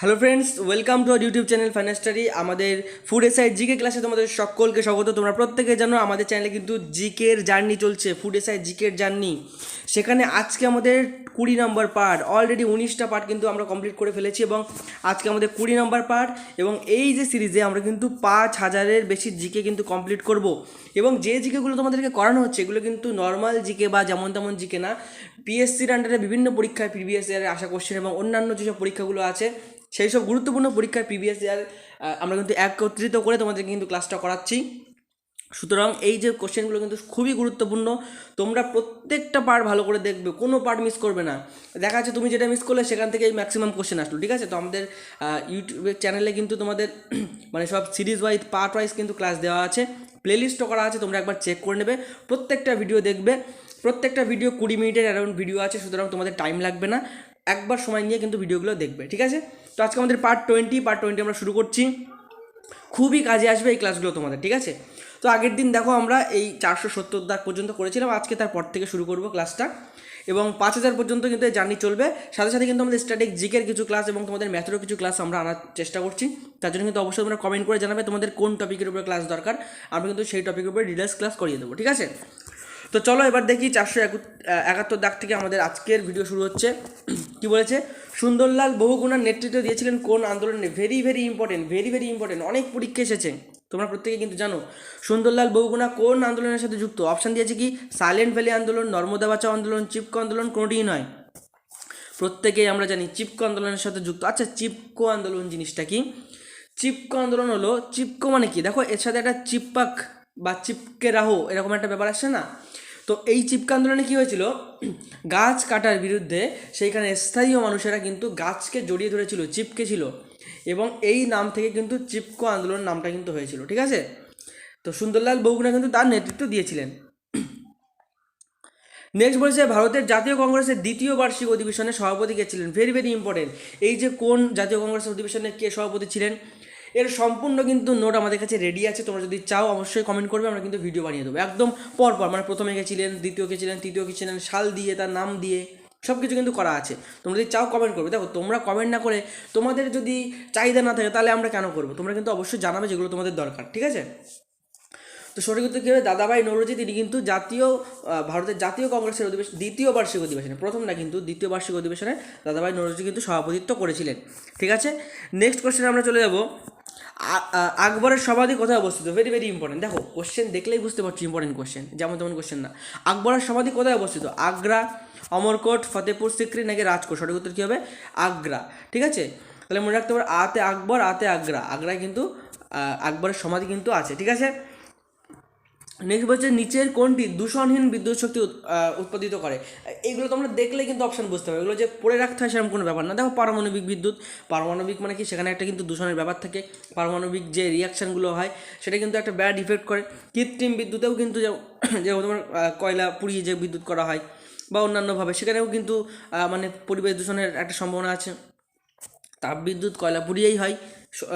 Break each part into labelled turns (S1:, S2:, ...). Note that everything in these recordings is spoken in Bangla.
S1: Hello friends welcome to our YouTube channel ফাইনাস্টারি আমাদের ফুড এসআই জিকে ক্লাসে তোমাদের সকলকে স্বাগত। তোমরা প্রত্যেকে জানো আমাদের চ্যানেলে কিন্তু জিকের জার্নি চলছে ফুড এসআই জিকের জার্নি সেখানে আজকে আমাদের কুড়ি নম্বর পার্ট অলরেডি উনিশটা পার্ট কিন্তু আমরা কমপ্লিট করে ফেলেছি এবং আজকে আমাদের কুড়ি নম্বর পার্ট এবং এই যে সিরিজে আমরা কিন্তু পাঁচ হাজারের বেশি জিকে কিন্তু কমপ্লিট করব। এবং যে জিকেগুলো তোমাদেরকে করানো হচ্ছে, এগুলো কিন্তু নর্মাল জিকে বা যেমন তেমন জিকে না। পিএসসির আন্ডারে বিভিন্ন পরীক্ষায় প্রিভিয়াস ইয়ারে আসা কোশ্চেন এবং অন্যান্য যেসব পরীক্ষাগুলো আছে সেই সব গুরুত্বপূর্ণ পরীক্ষার প্রিভিয়াস ইয়ার আমরা কিন্তু একত্রিত করে তোমাদের কিন্তু ক্লাসটা করাচ্ছি। সুতরাং এই যে কোশ্চেনগুলো কিন্তু খুবই গুরুত্বপূর্ণ। তোমরা প্রত্যেকটা পার্ট ভালো করে দেখবে, কোনো পার্ট মিস করবে না। দেখা যাচ্ছে তুমি যেটা মিস করলে সেখান থেকে ম্যাক্সিমাম কোশ্চেন আসলো, ঠিক আছে? তো আমাদের ইউটিউবের চ্যানেলে কিন্তু তোমাদের মানে সব সিরিজ ওয়াইজ পার্ট ওয়াইজ কিন্তু ক্লাস দেওয়া আছে। প্লেলিস্টও করা আছে, তোমরা একবার চেক করে নেবে। প্রত্যেকটা ভিডিও দেখবে। প্রত্যেকটা ভিডিও কুড়ি মিনিটের অ্যারাউন্ড ভিডিও আছে, সুতরাং তোমাদের টাইম লাগবে না। একবার সময় নিয়ে কিন্তু ভিডিওগুলো দেখবে, ঠিক আছে? তো আজকে আমাদের পার্ট টোয়েন্টি পার্ট টোয়েন্টি আমরা শুরু করছি। খুবই কাজে আসবে এই ক্লাসগুলো তোমাদের, ঠিক আছে? তো আগের দিন দেখো আমরা এই চারশো সত্তর দাগ পর্যন্ত করেছিলাম, আজকে তারপর থেকে শুরু করব ক্লাসটা এবং পাঁচ হাজার পর্যন্ত কিন্তু এই জার্নি চলবে। সাথে সাথে কিন্তু আমাদের স্ট্যাটিক জিকের কিছু ক্লাস এবং তোমাদের ম্যাথেরও কিছু ক্লাস আমরা আনার চেষ্টা করছি। তার জন্য কিন্তু অবশ্যই তোমরা কমেন্ট করে জানাবে তোমাদের কোন টপিকের উপরে ক্লাস দরকার। আমরা কিন্তু সেই টপিকের উপরে ডিটেলস ক্লাস করিয়ে দেবো, ঠিক আছে? তো চলো এবার দেখি চারশো একাত্তর দাগ থেকে আমাদের আজকের ভিডিও শুরু হচ্ছে। কি বলেছে? সুন্দরলাল বহুগুণার নেতৃত্ব দিয়েছিলেন কোন আন্দোলনে? Very very important very very important অনেক পরীক্ষা এসেছে, তোমরা প্রত্যেকে কিন্তু জানো। সুন্দরলাল বহুগুণা কোন আন্দোলনের সাথে যুক্ত? অপশান দিয়েছে কি? সাইলেন্ট ভ্যালি আন্দোলন, নর্মদা বাঁচাও আন্দোলন চিপকো আন্দোলন, কোনোটিই নয়। প্রত্যেকেই আমরা জানি চিপকো আন্দোলনের সাথে যুক্ত। আচ্ছা চিপকো আন্দোলন জিনিসটা কি? চিপকো আন্দোলন হলো চিপকো মানে কি? দেখো, এর সাথে একটা চিপপাক বা চিপকে রাহো, এরকম একটা ব্যাপার আসছে না? তো এই চিপকা আন্দোলনে কী হয়েছিল? গাছ কাটার বিরুদ্ধে সেইখানে স্থানীয় মানুষেরা কিন্তু গাছকে জড়িয়ে ধরেছিল, চিপকে ছিল। এবং এই নাম থেকে কিন্তু চিপকো আন্দোলন নামটা কিন্তু হয়েছিল, ঠিক আছে? তো সুন্দরলাল বগুনা কিন্তু তার নেতৃত্ব দিয়েছিলেন। নেক্সট বলেছে, ভারতের জাতীয় কংগ্রেসের দ্বিতীয় বার্ষিক অধিবেশনে সভাপতি কে ছিলেন? ভেরি ভেরি ইম্পর্টেন্ট এই যে কোন জাতীয় কংগ্রেসের অধিবেশনে কে সভাপতি ছিলেন? এর সম্পূর্ণ কিন্তু নোট আমাদের কাছে রেডি আছে, তোমরা যদি চাও অবশ্যই কমেন্ট করবে, আমরা কিন্তু ভিডিও বানিয়ে দেবো। একদম পরপর মানে প্রথমে কে ছিলেন দ্বিতীয় কে ছিলেন তৃতীয় কে ছিলেন, সাল দিয়ে, তার নাম দিয়ে সব কিছু কিন্তু করা আছে। তোমরা যদি চাও কমেন্ট করবে, দেখো তোমরা কমেন্ট না করে তোমাদের যদি চাহিদা না থাকে, তাহলে আমরা কেন করব? তোমরা কিন্তু অবশ্যই জানাবে যেগুলো তোমাদের দরকার, ঠিক আছে? তো সঠিক কিন্তু কী হবে? দাদাভাই নৌরজি, তিনি কিন্তু জাতীয় ভারতের জাতীয় কংগ্রেসের অধিবেশন দ্বিতীয় বার্ষিক অধিবেশনে, প্রথম না কিন্তু দ্বিতীয় বার্ষিক অধিবেশনে দাদাভাই নৌরজি কিন্তু সভাপতিত্ব করেছিলেন, ঠিক আছে? নেক্সট কোশ্চেনে আমরা চলে যাব। আকবরের সমাধি কোথায় অবস্থিত। ভেরি ভেরি ইম্পর্টেন্ট দেখো কোশ্চেন দেখলেই বুঝতে পারছি ইম্পর্টেন্ট কোশ্চেন যেমন তেমন কোশ্চেন না। আকবরের সমাধি কোথায় অবস্থিত। আগ্রা, অমরকোট ফতেপুর সিক্রি নাকি রাজকোট? সঠিক উত্তর কী হবে? আগ্রা। ঠিক আছে? তাহলে মনে রাখতে পারো, আতে আকবর, আতে আগ্রা। আগ্রায় কিন্তু আকবরের সমাধি কিন্তু আছে। ঠিক আছে? নেক্সট বলছে নিচের কোনটি দূষণহীন বিদ্যুৎ শক্তি উৎপাদিত করে। এগুলো তোমরা দেখলে কিন্তু অপশান বুঝতে পারবে। এগুলো যে পড়ে রাখতে হয় সেরকম কোনো ব্যাপার না। দেখো পারমাণবিক বিদ্যুৎ। পারমাণবিক মানে কি? সেখানে একটা কিন্তু দূষণের ব্যাপার থাকে। পারমাণবিক যে রিয়াকশানগুলো হয়, সেটা কিন্তু একটা ব্যাড ইফেক্ট করে। কৃত্রিম বিদ্যুতেও কিন্তু যে তোমার কয়লা পুড়িয়ে যে বিদ্যুৎ করা হয় বা অন্যান্যভাবে, সেখানেও কিন্তু মানে পরিবেশ দূষণের একটা সম্ভাবনা আছে। তাপবিদ্যুৎ কয়লা পুড়িয়েই হয়।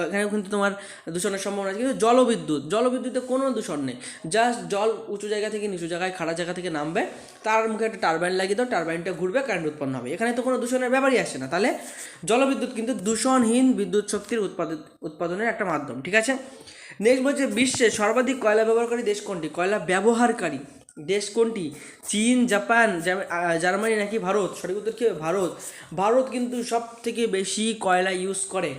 S1: এখানেও কিন্তু তোমার দূষণের সম্ভাবনা আছে। কিন্তু জলবিদ্যুৎ, জলবিদ্যুতে কোনো দূষণ নেই। জাস্ট জল উঁচু জায়গা থেকে নিচু জায়গায়, খাড়া জায়গা থেকে নামবে। তার মুখে একটা টারবাইন লাগিয়ে দাও টারবাইনটা ঘুরবে কারেন্ট উৎপন্ন হবে। এখানে তো কোনো দূষণের ব্যাপারই আসে না। তাহলে জলবিদ্যুৎ কিন্তু দূষণহীন বিদ্যুৎ শক্তির উৎপাদন উৎপাদনের একটা মাধ্যম, ঠিক আছে? নেক্সট বলছে, বিশ্বে সর্বাধিক কয়লা ব্যবহারকারী দেশ কোনটি? কয়লা ব্যবহারকারী দেশ কোনটি? চীন, জাপান জার্মানি নাকি ভারত? সঠিক উত্তর কী ভারত। ভারত কিন্তু সব থেকে বেশি কয়লা ইউজ করে।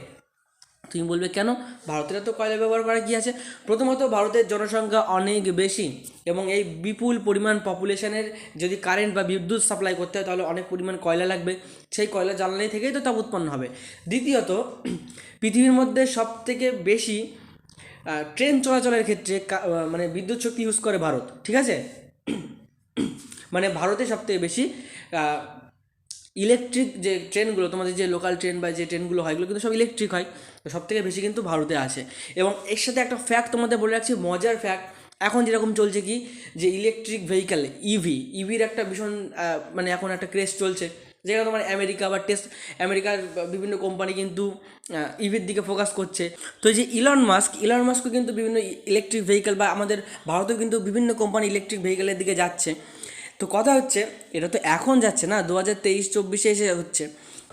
S1: তুমি বলবে কেন? ভারতের তো কয়লা ব্যবহার করা কি আছে? প্রথমত ভারতের জনসংখ্যা অনেক বেশি এবং এই বিপুল পরিমাণ পপুলেশনের যদি কারেন্ট বা বিদ্যুৎ সাপ্লাই করতে হয়, তাহলে অনেক পরিমাণ কয়লা লাগবে। সেই কয়লা জ্বালানি থেকেই তো তাপ উৎপন্ন হবে। দ্বিতীয়ত, পৃথিবীর মধ্যে সব থেকে বেশি ট্রেন চলাচলের ক্ষেত্রে মানে বিদ্যুৎ শক্তি ইউজ করে ভারত, ঠিক আছে? মানে ভারতে সবথেকে বেশি ইলেকট্রিক যে ট্রেনগুলো তোমাদের যে লোকাল ট্রেন বা যে ট্রেনগুলো হয়, এগুলো কিন্তু সব ইলেকট্রিক হয়। তো সব থেকে বেশি কিন্তু ভারতে আছে এবং এর সাথে একটা ফ্যাক্ট তোমাদের বলে রাখছি, মজার ফ্যাক্ট এখন যেরকম চলছে কি, যে ইলেকট্রিক ভেহিক্যাল ইভি ইভির একটা ভীষণ মানে এখন একটা ক্রেজ চলছে। যেখানে তোমার আমেরিকা বা টেস্ট আমেরিকার বিভিন্ন কোম্পানি কিন্তু ইভির দিকে ফোকাস করছে। তো এই যে ইলন মাস্ক ইলন মাস্কও কিন্তু বিভিন্ন ইলেকট্রিক ভেহিক্যাল বা আমাদের ভারতেও কিন্তু বিভিন্ন কোম্পানি ইলেকট্রিক ভেহিক্যালের দিকে যাচ্ছে। তো কথা হচ্ছে, এটা তো এখন যাচ্ছে না দু হাজার তেইশ চব্বিশে এসে হচ্ছে।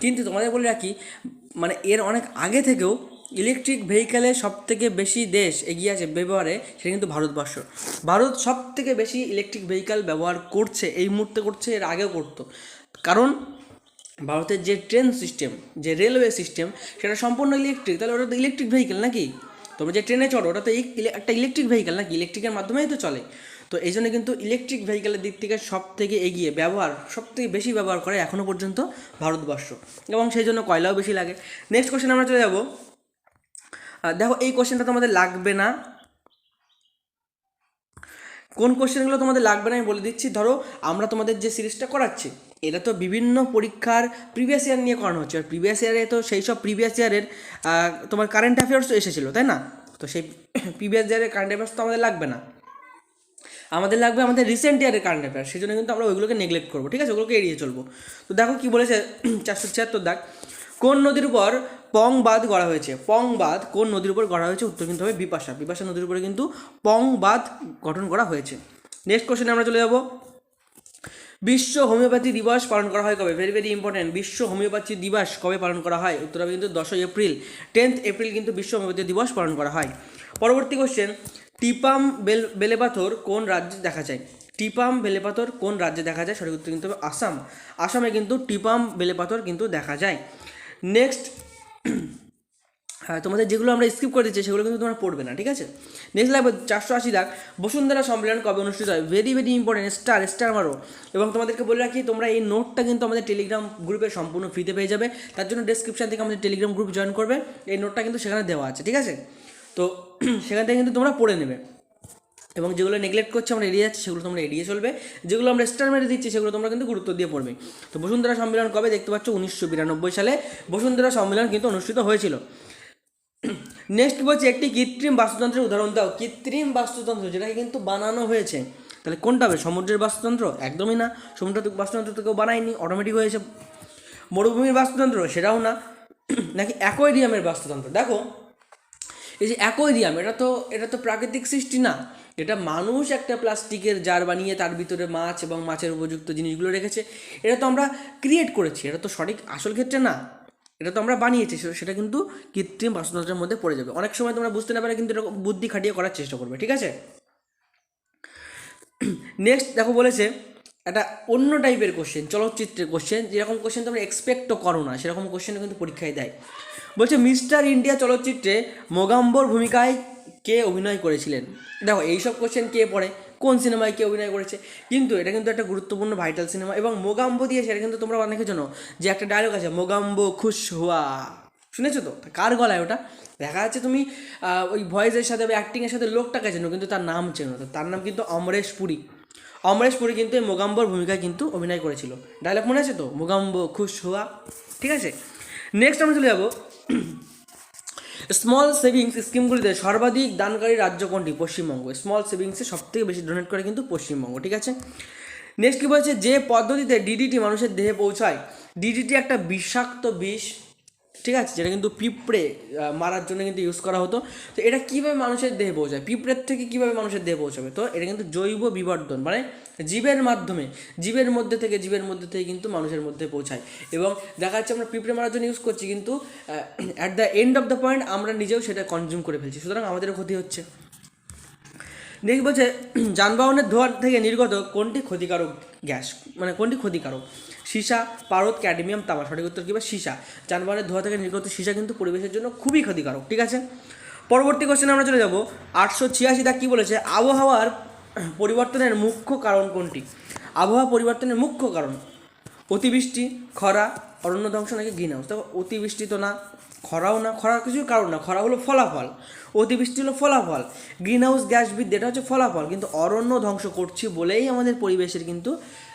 S1: কিন্তু তোমাদের বলে রাখি মানে এর অনেক আগে থেকেও ইলেকট্রিক ভেহিক্যালে সব থেকে বেশি দেশ এগিয়ে আছে ব্যবহারে, সেটা কিন্তু ভারতবর্ষ। ভারত সব থেকে বেশি ইলেকট্রিক ভেহিক্যাল ব্যবহার করছে, এই মুহূর্তে করছে, এর আগেও করতো। কারণ ভারতের যে ট্রেন সিস্টেম যে রেলওয়ে সিস্টেম সেটা সম্পূর্ণ ইলেকট্রিক তাহলে ওটা তো ইলেকট্রিক ভেহিক্যাল নাকি? তোমরা যে ট্রেনে চড়ো, ওটা তো এই একটা ইলেকট্রিক ভেহিক্যাল নাকি? ইলেকট্রিকের মাধ্যমেই তো চলে। তো এই জন্য কিন্তু ইলেকট্রিক ভেহিক্যালের দিক থেকে সব থেকে এগিয়ে ব্যবহার সব থেকে বেশি ব্যবহার করে এখনও পর্যন্ত ভারতবর্ষ। এবং সেই জন্য কয়লাও বেশি লাগে। নেক্সট কোশ্চেন আমরা চলে যাব। দেখো, এই কোশ্চেনটা তোমাদের লাগবে না। কোন কোশ্চেনগুলো তোমাদের লাগবে না আমি বলে দিচ্ছি। ধরো, আমরা তোমাদের যে সিরিজটা করাচ্ছি, এটা তো বিভিন্ন পরীক্ষার প্রিভিয়াস ইয়ার নিয়ে করানো হচ্ছে। আর প্রিভিয়াস ইয়ারে তো সেই সব প্রিভিয়াস ইয়ারের তোমার কারেন্ট অ্যাফেয়ার্স এসেছিল, তাই না? তো সেই প্রিভিয়াস ইয়ারের কারেন্ট অ্যাফেয়ার্স তো আমাদের লাগবে না। আমাদের লাগবে আমাদের রিসেন্ট ইয়ারের কারেন্ট অ্যাফেয়ার সেই জন্য কিন্তু আমরা ওইগুলোকে নেগলেক্ট করব, ঠিক আছে? ওগুলোকে এড়িয়ে চলবো। তো দেখো কি বলেছে চারশো ছিয়াত্তর দাগ। কোন নদীর উপর পং বাঁধ গড়া হয়েছে? পং বাঁধ কোন নদীর উপর গড়া হয়েছে? উত্তর কিন্তু হবে বিপাশা। বিপাশা নদীর উপরে কিন্তু পং বাঁধ গঠন করা হয়েছে। নেক্সট কোশ্চেনে আমরা চলে যাব। বিশ্ব হোমিওপ্যাথি দিবস পালন করা হয় কবে? ভেরি ভেরি ইম্পর্টেন্ট বিশ্ব হোমিওপ্যাথি দিবস কবে পালন করা হয়? উত্তর হবে কিন্তু দশই এপ্রিল। টেন্থ এপ্রিল কিন্তু বিশ্ব হোমিওপ্যাথি দিবস পালন করা হয়। পরবর্তী কোশ্চেন টিপাম বেল বেলেপাথর কোন রাজ্যে দেখা যায়? টিপাম বেলেপাথর কোন রাজ্যে দেখা যায়? সঠিক উত্তর কিন্তু আসাম। আসামে কিন্তু টিপাম বেলেপাথর কিন্তু দেখা যায়। নেক্সট তোমাদের যেগুলো আমরা স্কিপ করে দিচ্ছি, সেগুলো কিন্তু তোমরা পড়বে না, ঠিক আছে? নেক্সট লাগবে চারশো আশি লাখ বসুন্ধরা সম্মেলন কবে অনুষ্ঠিত হয়? Very very important star star মারো। এবং তোমাদেরকে বলে রাখি, তোমরা এই নোটটা কিন্তু আমাদের টেলিগ্রাম গ্রুপে সম্পূর্ণ ফ্রিতে পেয়ে যাবে। তার জন্য ডেসক্রিপশন থেকে আমাদের টেলিগ্রাম গ্রুপ জয়েন করবে। এই নোটটা কিন্তু সেখানে দেওয়া আছে, ঠিক আছে? তো সেখান থেকে কিন্তু তোমরা পড়ে নেবে। এবং যেগুলো নেগলেক্ট করছে, আমরা এড়িয়ে যাচ্ছি, সেগুলো তোমরা এড়িয়ে চলবে। যেগুলো আমরা স্টার মেরে দিচ্ছি, সেগুলো তোমরা কিন্তু গুরুত্ব দিয়ে পড়বে। তো বসুন্ধরা সম্মেলন কবে? দেখতে পাচ্ছ, উনিশশো বিরানব্বই সালে বসুন্ধরা সম্মেলন কিন্তু অনুষ্ঠিত হয়েছিল। নেক্সট বলছে, একটি কৃত্রিম বাস্তুতন্ত্রের উদাহরণ দাও। কৃত্রিম বাস্তুতন্ত্র, যেটাকে কিন্তু বানানো হয়েছে। তাহলে কোনটা হবে? সমুদ্রের বাস্তুতন্ত্র? একদমই না। সমুদ্র বাস্তুতন্ত্র তো কেউ বানায়নি অটোমেটিক হয়েছে মরুভূমির বাস্তুতন্ত্র? সেটাও না। নাকি অ্যাকোয়ারিয়ামের বাস্তুতন্ত্র? দেখো এই যে অ্যাকোয়ারিয়াম এটা তো এটা তো প্রাকৃতিক সৃষ্টি না। এটা মানুষ একটা প্লাস্টিকের জার বানিয়ে তার ভিতরে মাছ এবং মাছের উপযুক্ত জিনিসগুলো রেখেছে। এটা তো আমরা ক্রিয়েট করেছি, এটা তো সঠিক আসল ক্ষেত্রে না। এটা তো আমরা বানিয়েছি, সেটা কিন্তু কৃত্রিম বাস্তুতন্ত্রের মধ্যে পড়ে যাবে। অনেক সময় তোমরা বুঝতে না পারে কিন্তু এরকম বুদ্ধি খাটিয়ে করার চেষ্টা করবে, ঠিক আছে? নেক্সট দেখো বলেছে একটা অন্য টাইপের কোশ্চেন চলচ্চিত্রের কোশ্চেন যেরকম কোশ্চেন তোমরা এক্সপেক্টও করো না, সেরকম কোশ্চেন কিন্তু পরীক্ষায় দেয়। বলছে মিস্টার ইন্ডিয়া চলচ্চিত্রে মোগাম্বর ভূমিকায় কে অভিনয় করেছিলেন? দেখো, এইসব কোশ্চেন কে পড়ে, কোন সিনেমায় কে অভিনয় করেছে, কিন্তু এটা কিন্তু একটা গুরুত্বপূর্ণ ভাইটাল সিনেমা এবং মোগাম্বো দিয়ে সেটা কিন্তু তোমরা অনেকে জানো যে একটা ডায়লগ আছে, মোগাম্বো খুশ হুয়া। শুনেছো তো? কার গলায় ওটা? দেখা যাচ্ছে তুমি ওই ভয়েসের সাথে বা অ্যাক্টিংয়ের সাথে লোকটাকে চেনো, কিন্তু তার নাম চেনো। তার নাম কিন্তু অমরেশ পুরী। অমরেশ পুরী কিন্তু এই মোগাম্বর ভূমিকায় কিন্তু অভিনয় করেছিল। ডায়লগ মনে আছে তো? মোগাম্বো খুশ হুয়া ঠিক আছে? নেক্সট আমরা চলে যাব। স্মল সেভিংস স্কিমগুলিতে সর্বাধিক দানকারী রাজ্য কোনটি? পশ্চিমবঙ্গ। স্মল সেভিংসে সব থেকে বেশি ডোনেট করে কিন্তু পশ্চিমবঙ্গ, ঠিক আছে? নেক্সট কী বলছে? যে পদ্ধতিতে ডিডিটি মানুষের দেহে পৌঁছায় ডিডিটি একটা বিষাক্ত বিষ ঠিক আছে, যেটা কিন্তু পিঁপড়ে মারার জন্য কিন্তু ইউজ করা হতো। তো এটা কীভাবে মানুষের দেহে পৌঁছায়? পিঁপড়ের থেকে কীভাবে মানুষের দেহে পৌঁছাবে? তো এটা কিন্তু জৈব বিবর্ধন মানে জীবের মাধ্যমে, জীবের মধ্যে থেকে, জীবের মধ্যে থেকে কিন্তু মানুষের মধ্যে পৌঁছায়। এবং দেখা যাচ্ছে আমরা পিঁপড়ে মারার জন্য ইউজ করছি কিন্তু at the end of the point আমরা নিজেও সেটা কনজিউম করে ফেলছি। সুতরাং আমাদেরও ক্ষতি হচ্ছে। নেক্সট যে, যানবাহনের ধোঁয়া থেকে নির্গত কোনটি ক্ষতিকারক গ্যাস? মানে কোনটি ক্ষতিকারক? সীসা, পারদ, ক্যাডমিয়াম তামা সঠিক উত্তর কী সীসা। যানবাহনের ধোঁয়া থেকে নির্গত সীসা কিন্তু পরিবেশের জন্য খুবই ক্ষতিকারক, ঠিক আছে? পরবর্তী কোশ্চেনে আমরা চলে যাব। আটশো ছিয়াশি দা কী বলেছে? আবহাওয়ার পরিবর্তনের মুখ্য কারণ কোনটি? আবহাওয়া পরিবর্তনের মুখ্য কারণ অতিবৃষ্টি, খরা, অরণ্য ধ্বংস নাকি গ্রিন হাউস? দেখো অতিবৃষ্টি তো না, খরাও না খরা কিছু কারণ না, খরা হলো ফলাফল। অতিবৃষ্টি হলো ফলাফল। গ্রিন হাউস গ্যাস বৃদ্ধি, এটা হচ্ছে ফলাফল। কিন্তু অরণ্য ধ্বংস করছি বলেই আমাদের পরিবেশের কিন্তু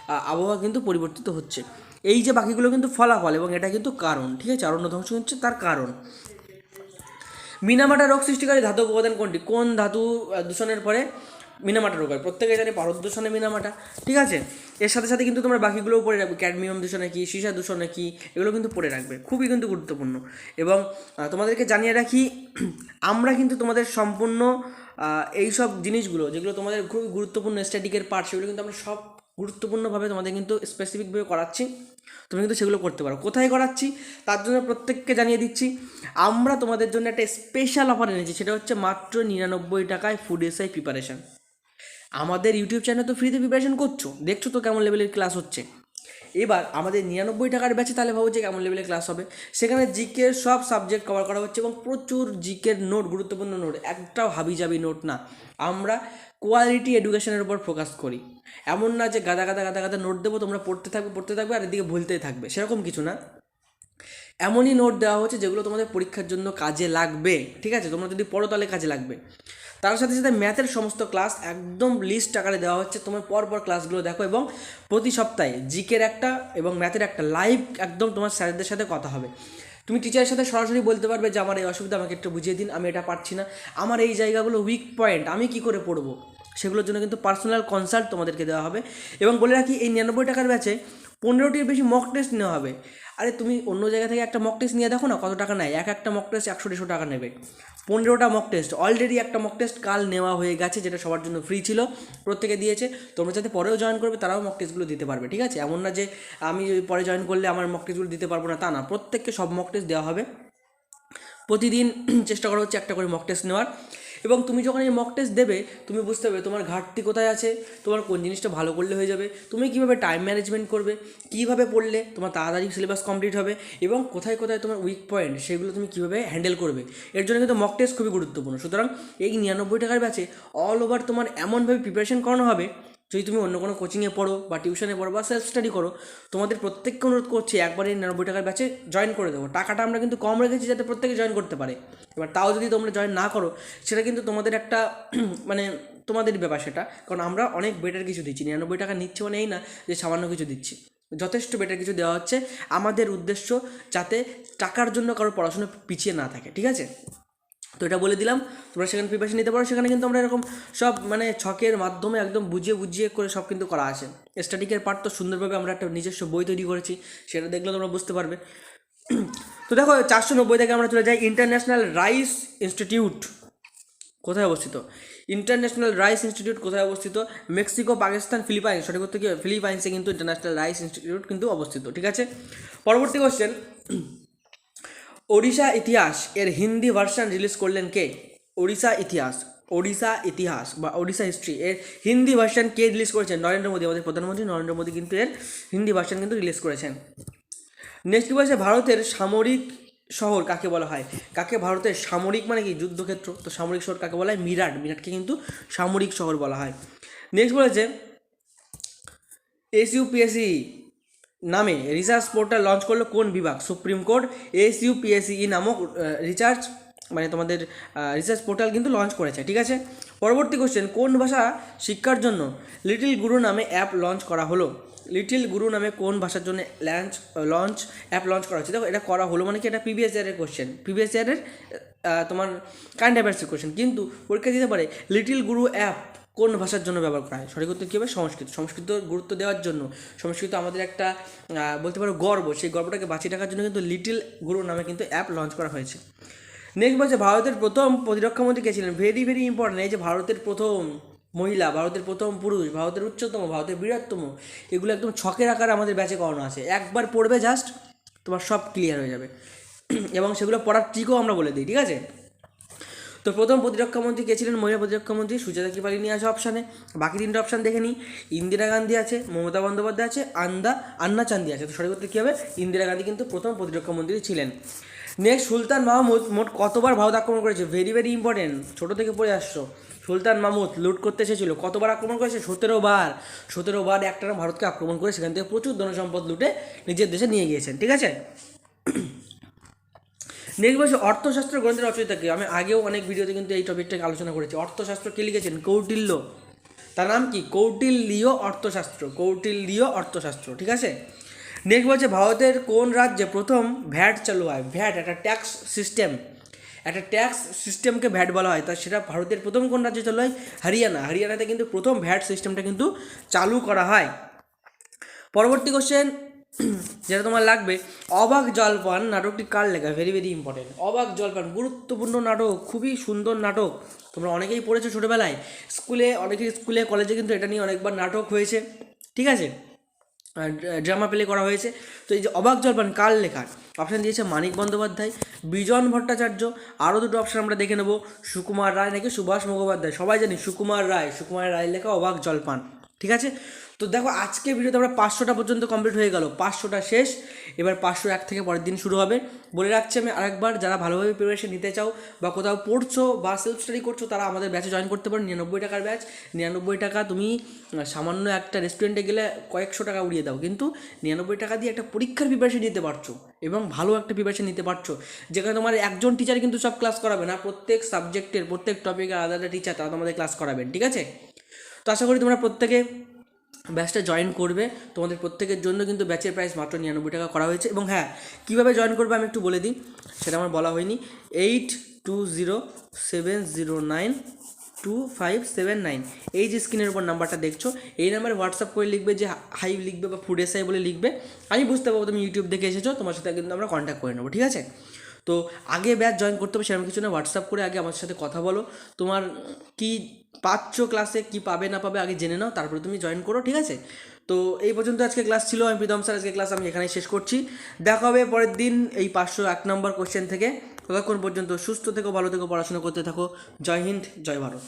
S1: আবহাওয়া কিন্তু পরিবর্তিত হচ্ছে। এই যে বাকিগুলো কিন্তু ফলাফল এবং এটা কিন্তু কারণ, ঠিক আছে? অরণ্য ধ্বংস হচ্ছে, তার কারণ। মিনামাটা রোগ সৃষ্টিকারী ধাতু উপাদান কোনটি? কোন ধাতু দূষণের পরে মিনামাটা রোগ হয়? প্রত্যেকে জানে পারদ দূষণে মিনামাটা, ঠিক আছে? এর সাথে সাথে কিন্তু তোমরা বাকিগুলোও পড়ে রাখবে। ক্যাডমিয়াম দূষণে কি, সীসা দূষণে কি, এগুলো কিন্তু পড়ে রাখবে। খুবই কিন্তু গুরুত্বপূর্ণ। এবং তোমাদেরকে জানিয়ে রাখি, আমরা কিন্তু তোমাদের সম্পূর্ণ এই সব জিনিসগুলো, যেগুলো তোমাদের খুবই গুরুত্বপূর্ণ স্ট্যাটিকের পার্ট সেগুলো কিন্তু আমরা সব গুরুত্বপূর্ণভাবে তোমাদের কিন্তু স্পেসিফিকভাবে করাচ্ছি। তুমি কিন্তু সেগুলো করতে পারো। কোথায় করাচ্ছি? তার জন্য প্রত্যেককে জানিয়ে দিচ্ছি, আমরা তোমাদের জন্য একটা স্পেশাল অফার এনেছি। সেটা হচ্ছে মাত্র নিরানব্বই টাকায় ফুড এসআই প্রিপারেশন আমাদের ইউটিউব চ্যানেল তো ফ্রিতে প্রিপারেশন করছ। দেখছ তো কেমন লেভেলের ক্লাস হচ্ছে। এবার আমাদের নিরানব্বই টাকার ব্যাচে তাহলে ভাবো যে কেমন লেভেলের ক্লাস হবে। সেখানে জিকের সব সাবজেক্ট কভার করা হচ্ছে এবং প্রচুর জিকের নোট গুরুত্বপূর্ণ নোট একটাও হাবি যাবি নোট না। আমরা কোয়ালিটি এডুকেশনের উপর ফোকাস করি। এমন না যে গাদা গাদা গাদা গাদা নোট দেবো, তোমরা পড়তে থাকবে পড়তে থাকবে আর এদিকে ভুলতেই থাকবে। সেরকম কিছু না। এমনই নোট দেওয়া হচ্ছে যেগুলো তোমাদের পরীক্ষার জন্য কাজে লাগবে, ঠিক আছে? তোমরা যদি পড়ো তাহলে কাজে লাগবে। তার সাথে সাথে ম্যাথের সমস্ত ক্লাস একদম লিস্ট আকারে দেওয়া হচ্ছে। তোমার পর পর ক্লাসগুলো দেখো এবং প্রতি সপ্তাহে জিকের একটা এবং ম্যাথের একটা লাইভ একদম তোমার স্যারদের সাথে কথা হবে। তুমি টিচারের সাথে সরাসরি বলতে পারবে যে, আমার এই অসুবিধা, আমাকে একটু বুঝিয়ে দিন, আমি এটা পারছি না। আমার এই জায়গাগুলো উইক পয়েন্ট আমি কি করে পড়ব? সেগুলোর জন্য কিন্তু পার্সোনাল কনসাল্ট তোমাদেরকে দেওয়া হবে। এবং বলে রাখি, এই নিরানব্বই টাকার ব্যাচে পনেরোটির বেশি মক টেস্ট নেওয়া হবে। আরে তুমি অন্য জায়গা থেকে একটা মক টেস্ট নিয়ে দেখো না কত টাকা নেয়? এক একটা মক টেস্ট একশো দেড়শো টাকা নেবে। পনেরোটা মক টেস্ট অলরেডি একটা মক টেস্ট কাল নেওয়া হয়ে গেছে, যেটা সবার জন্য ফ্রি ছিল, প্রত্যেকে দিয়েছে। তোমরা যাতে পরেও জয়েন করবে, তারাও মক টেস্টগুলো দিতে পারবে, ঠিক আছে? এমন না যে আমি পরে জয়েন করলে আমার মক টেস্টগুলো দিতে পারব না, তা না। প্রত্যেককে সব মক টেস্ট দেওয়া হবে। প্রতিদিন চেষ্টা করা হচ্ছে একটা করে মক টেস্ট নেওয়ার। এবং তুমি যখন এই মক টেস্ট দেবে, তুমি বুঝতে পারবে তোমার ঘাটতি কোথায় আছে, তোমার কোন জিনিসটা ভালো করলে হয়ে যাবে, তুমি কীভাবে টাইম ম্যানেজমেন্ট করবে, কীভাবে পড়লে তোমার তাড়াতাড়ি সিলেবাস কমপ্লিট হবে এবং কোথায় কোথায় তোমার উইক পয়েন্ট সেগুলো তুমি কীভাবে হ্যান্ডেল করবে। এর জন্য কিন্তু মক টেস্ট খুবই গুরুত্বপূর্ণ। সুতরাং এই নিরানব্বই টাকার ব্যাচে অল ওভার তোমার এমনভাবে প্রিপারেশন করানো হবে যদি তুমি অন্য কোনো কোচিংয়ে পড়ো বা টিউশনে পড়ো বা সেলফ স্টাডি করো, তোমাদের প্রত্যেককে অনুরোধ করছি একবার নিরানব্বই টাকার ব্যাচে জয়েন করে দেবো। টাকাটা আমরা কিন্তু কম রেখেছি যাতে প্রত্যেকে জয়েন করতে পারে। এবার তাও যদি তোমরা জয়েন না করো, সেটা কিন্তু তোমাদের একটা মানে তোমাদের ব্যাপার সেটা। কারণ আমরা অনেক বেটার কিছু দিচ্ছি। নিরানব্বই টাকা নিচ্ছি মানে এই না যে সামান্য কিছু দিচ্ছি। যথেষ্ট বেটার কিছু দেওয়া হচ্ছে। আমাদের উদ্দেশ্য যাতে টাকার জন্য কারও পড়াশোনা পিছিয়ে না থাকে। ঠিক আছে? তো এটা বলে দিলাম, তোমরা সেখানে প্রিপারেশন নিতে পারো। সেখানে কিন্তু আমরা এরকম সব মানে ছকের মাধ্যমে একদম বুঝিয়ে বুঝিয়ে করে সব কিন্তু করা আছে। স্ট্যাটিকের পার্ট তো সুন্দরভাবে আমরা একটা নিজস্ব বই তৈরি করেছি, সেটা দেখলে তোমরা বুঝতে পারবে। তো দেখো, চারশো নব্বই থেকে আমরা চলে যাই ইন্টারন্যাশনাল রাইস ইনস্টিটিউট কোথায় অবস্থিত? ইন্টারন্যাশনাল রাইস ইনস্টিটিউট কোথায় অবস্থিত? মেক্সিকো পাকিস্তান ফিলিপাইন্স সঠিক উত্তর কি? ফিলিপাইন্সে কিন্তু ইন্টারন্যাশনাল রাইস ইনস্টিটিউট কিন্তু অবস্থিত, ঠিক আছে? পরবর্তী কোশ্চেন ওড়িশা ইতিহাস এর হিন্দি ভার্সন রিলিজ করলেন কে? ওড়িশা ইতিহাস ওড়িশা ইতিহাস বা ওড়িশা হিস্ট্রি এর হিন্দি ভার্সন কে রিলিজ করেছেন? নরেন্দ্র মোদী, আমাদের প্রধানমন্ত্রী নরেন্দ্র মোদী কিন্তু এর হিন্দি ভার্সন কিন্তু রিলিজ করেছেন। নেক্সট বলছে ভারতের সামরিক শহর কাকে বলা হয়? কাকে ভারতের সামরিক মানে কি? যুদ্ধক্ষেত্র। তো সামরিক শহর কাকে বলা হয়? মিরাট। মিরাটকে কিন্তু সামরিক শহর বলা হয়। নেক্সট বলেছে এসইউপিএসসি নামে রিসার্চ পোর্টাল লঞ্চ করল কোন বিভাগ? সুপ্রিম কোর্ট এস এসইউপিএসসি নামক রিসার্চ মানে তোমাদের রিসার্চ পোর্টাল কিন্তু লঞ্চ করেছে, ঠিক আছে? পরবর্তী কোশ্চেন কোন ভাষা শিক্ষার জন্য লিটিল গুরু নামে অ্যাপ লঞ্চ করা হলো? লিটিল গুরু নামে কোন ভাষার জন্য লঞ্চ লঞ্চ অ্যাপ লঞ্চ করা হচ্ছে? দেখো, এটা করা হলো মানে কি? এটা প্রিভিয়াস ইয়ারের কোশ্চেন প্রিভিয়াস ইয়ারের তোমার কারেন্ট অ্যাফেয়ার্সের কোশ্চেন কিন্তু পরীক্ষা দিতে পারে লিটিল গুরু অ্যাপ কোন ভাষার জন্য ব্যবহার করা হয়? সঠিক উত্তর কী হবে? সংস্কৃত। সংস্কৃত গুরুত্ব দেওয়ার জন্য। সংস্কৃত আমাদের একটা বলতে পারো গর্ব। সেই গর্বটাকে বাঁচিয়ে রাখার জন্য কিন্তু লিটিল গুরু নামে কিন্তু অ্যাপ লঞ্চ করা হয়েছে। নেক্সট বলছে, ভারতের প্রথম প্রতিরক্ষামন্ত্রী কে ছিলেন? ভেরি ভেরি ইম্পর্টেন্ট এই যে ভারতের প্রথম মহিলা, ভারতের প্রথম পুরুষ, ভারতের উচ্চতম, ভারতের বৃহত্তম, এগুলো একদম ছকের আকারে আমাদের ব্যাচে করানো আছে। একবার পড়বে জাস্ট তোমার সব ক্লিয়ার হয়ে যাবে। এবং সেগুলো পড়ার ট্রিকও আমরা বলে দিই, ঠিক আছে? তো প্রথম প্রতিরক্ষামন্ত্রী কে ছিলেন? মহিলা প্রতিরক্ষামন্ত্রী সুজাতা কিপালি নিয়ে আছে অপশানে বাকি তিনটে অপশান দেখে নিই। ইন্দিরা গান্ধী আছে, মমতা বন্দ্যোপাধ্যায় আছে, আন্দা, আন্না চান্দি আছে। তো সঠিক উত্তর কী হবে? ইন্দিরা গান্ধী কিন্তু প্রথম প্রতিরক্ষামন্ত্রী ছিলেন। নেক্সট সুলতান মাহমুদ মোট কতবার ভারত আক্রমণ করেছে? ভেরি ভেরি ইম্পর্টেন্ট ছোটো থেকে পড়ে আসছো। সুলতান মাহমুদ লুট করতে এসেছিল। কতবার আক্রমণ করেছে? সতেরো বার। সতেরো বার একটা ভারতকে আক্রমণ করে সেখান থেকে প্রচুর ধনসম্পদ লুটে নিজের দেশে নিয়ে গিয়েছেন। ঠিক আছে? নেক্সট বলছে অর্থশাস্ত্র গ্রন্থের রচয়িতা কে? আমি আগেও অনেক ভিডিওতে কিন্তু এই টপিকটাকে আলোচনা করেছি। অর্থশাস্ত্র কে লিখেছেন? কৌটিল্য। তার নাম কি? কৌটিল্যীয় অর্থশাস্ত্র। কৌটিল্যীয় অর্থশাস্ত্র, ঠিক আছে? নেক্সট বলছে ভারতের কোন রাজ্যে প্রথম ভ্যাট চালু হয়? ভ্যাট, একটা ট্যাক্স সিস্টেম। একটা ট্যাক্স সিস্টেমকে ভ্যাট বলা হয়। তা সেটা ভারতের প্রথম কোন রাজ্যে চালু হয়? হরিয়ানা। হরিয়ানাতে কিন্তু প্রথম ভ্যাট সিস্টেমটা কিন্তু চালু করা হয়। পরবর্তী কোশ্চেন যেটা তোমার লাগবে, অবাক জলপান নাটকটি কার লেখা? ভেরি ভেরি ইম্পর্টেন্ট অবাক জলপান, গুরুত্বপূর্ণ নাটক, খুবই সুন্দর নাটক। তোমরা অনেকেই পড়েছো ছোটোবেলায়। স্কুলে, অনেকেই স্কুলে, কলেজে কিন্তু এটা নিয়ে অনেকবার নাটক হয়েছে। ঠিক আছে? ড্রামা প্লে করা হয়েছে। তো এই যে অবাক জলপান কার লেখার অপশান দিয়েছে মানিক বন্দ্যোপাধ্যায়, বিজন ভট্টাচার্য। আরও দুটো অপশান আমরা দেখে নেব। সুকুমার রায় নাকি সুভাষ মুখোপাধ্যায়? সবাই জানি সুকুমার রায়। সুকুমার রায় লেখা অবাক জলপান। ঠিক আছে? তো দেখো আজকে ভিডিওতে আমরা পাঁচশোটা পর্যন্ত কমপ্লিট হয়ে গেল। পাঁচশোটা শেষ। এবার পাঁচশো এক থেকে পরের দিন শুরু হবে। বলে রাখছি আমি আরেকবার, যারা ভালোভাবে প্রিপারেশন নিতে চাও বা কোথাও পড়ছো বা সেলফ স্টাডি করছ, তারা আমাদের ব্যাচে জয়েন করতে পারো, নিরানব্বই টাকার ব্যাচ নিরানব্বই টাকা তুমি সামান্য একটা রেস্টুরেন্টে গেলে কয়েকশো টাকা উড়িয়ে দাও। কিন্তু নিরানব্বই টাকা দিয়ে একটা পরীক্ষার প্রিপারেশন নিতে পারছ এবং ভালো একটা প্রিপারেশন নিতে পারছ। যেখানে তোমার একজন টিচার কিন্তু সব ক্লাস করাবে না, প্রত্যেক সাবজেক্টের প্রত্যেক টপিকের আলাদা আলাদা টিচার তারা তোমাদের ক্লাস করাবেন, ঠিক আছে? তো আশা করি তোমরা প্রত্যেকে ব্যাচটা জয়েন করবে, তোমাদের প্রত্যেকের জন্য কিন্তু ব্যাচের প্রাইস মাত্র নিরানব্বই টাকা করা হয়েছে। এবং হ্যাঁ কীভাবে জয়েন করবে আমি একটু বলে দিই, সেটা আমার বলা হয়নি। Eight two zero seven zero nine two five seven nine এই যে স্ক্রিনের উপর নাম্বারটা দেখছ, এই নাম্বারে হোয়াটসঅ্যাপ করে লিখবে যে হাই লিখবে বা ফুড এসআই বলে লিখবে। আমি বুঝতে পারব তুমি ইউটিউব দেখে এসেছ, তোমার সাথে কিন্তু আমরা কন্ট্যাক্ট করে নেব, ঠিক আছে? তো আগে ব্যাচ জয়েন করতে হবে সেরকম কিছু না হোয়াটসঅ্যাপ করে আগে আমার সাথে কথা বলো। তোমার কি পাচ্ছ ক্লাসে কি পাবে, না পাবে, আগে জেনে নাও, তারপরে তুমি জয়েন করো, ঠিক আছে? তো এই পর্যন্ত আজকে ক্লাস ছিল, আমি প্রীতম স্যার আজকে ক্লাস আমি এখানেই শেষ করছি। দেখা হবে পরের দিন এই পাঁচশো এক নম্বর কোশ্চেন থেকে। ততক্ষণ পর্যন্ত সুস্থ থেকো, ভালো থেকো, পড়াশোনা করতে থাকো। জয় হিন্দ, জয় ভারত।